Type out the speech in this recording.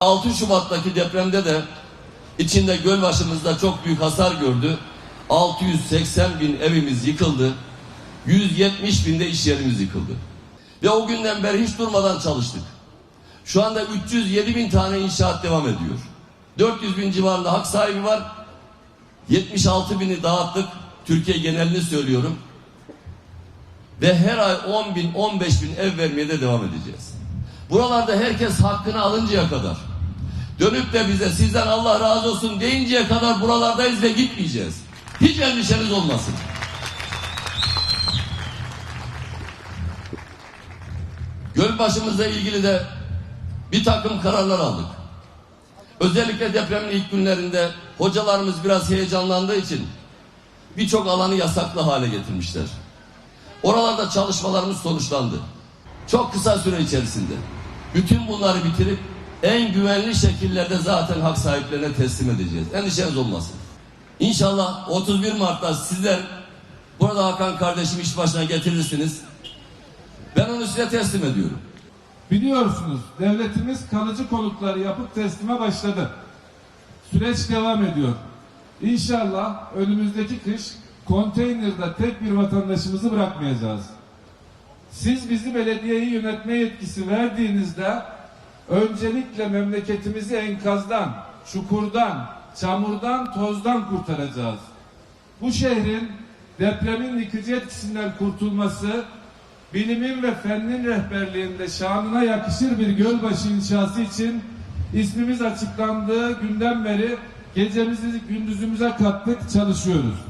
6 Şubat'taki depremde de içinde Gölbaşı'mızda çok büyük hasar gördü. 680 bin evimiz yıkıldı. 170 binde iş yerimiz yıkıldı. Ve o günden beri hiç durmadan çalıştık. Şu anda 307 bin tane inşaat devam ediyor. 400 bin civarında hak sahibi var. 76 bini dağıttık. Türkiye genelini söylüyorum. Ve her ay 10 bin, 15 bin ev vermeye de devam edeceğiz. Buralarda herkes hakkını alıncaya kadar dönüp de bize sizden Allah razı olsun deyinceye kadar buralardayız ve gitmeyeceğiz. Hiç endişeniz olmasın. Gölbaşımızla ilgili de bir takım kararlar aldık. Özellikle depremin ilk günlerinde hocalarımız biraz heyecanlandığı için birçok alanı yasaklı hale getirmişler. Oralarda çalışmalarımız sonuçlandı. Çok kısa süre içerisinde bütün bunları bitirip en güvenli şekillerde zaten hak sahiplerine teslim edeceğiz. Endişeniz olmasın. İnşallah 31 Mart'ta sizler burada Hakan kardeşim iş başına getirirsiniz. Ben onu size teslim ediyorum. Biliyorsunuz devletimiz kalıcı konutları yapıp teslime başladı. Süreç devam ediyor. İnşallah önümüzdeki kış konteynerde tek bir vatandaşımızı bırakmayacağız. Siz bizi belediyeyi yönetme yetkisi verdiğinizde öncelikle memleketimizi enkazdan, çukurdan, çamurdan, tozdan kurtaracağız. Bu şehrin depremin yıkıcı etkisinden kurtulması bilimin ve fennin rehberliğinde şanına yakışır bir gölbaşı inşası için ismimiz açıklandığı günden beri gecemizi gündüzümüze kattık çalışıyoruz.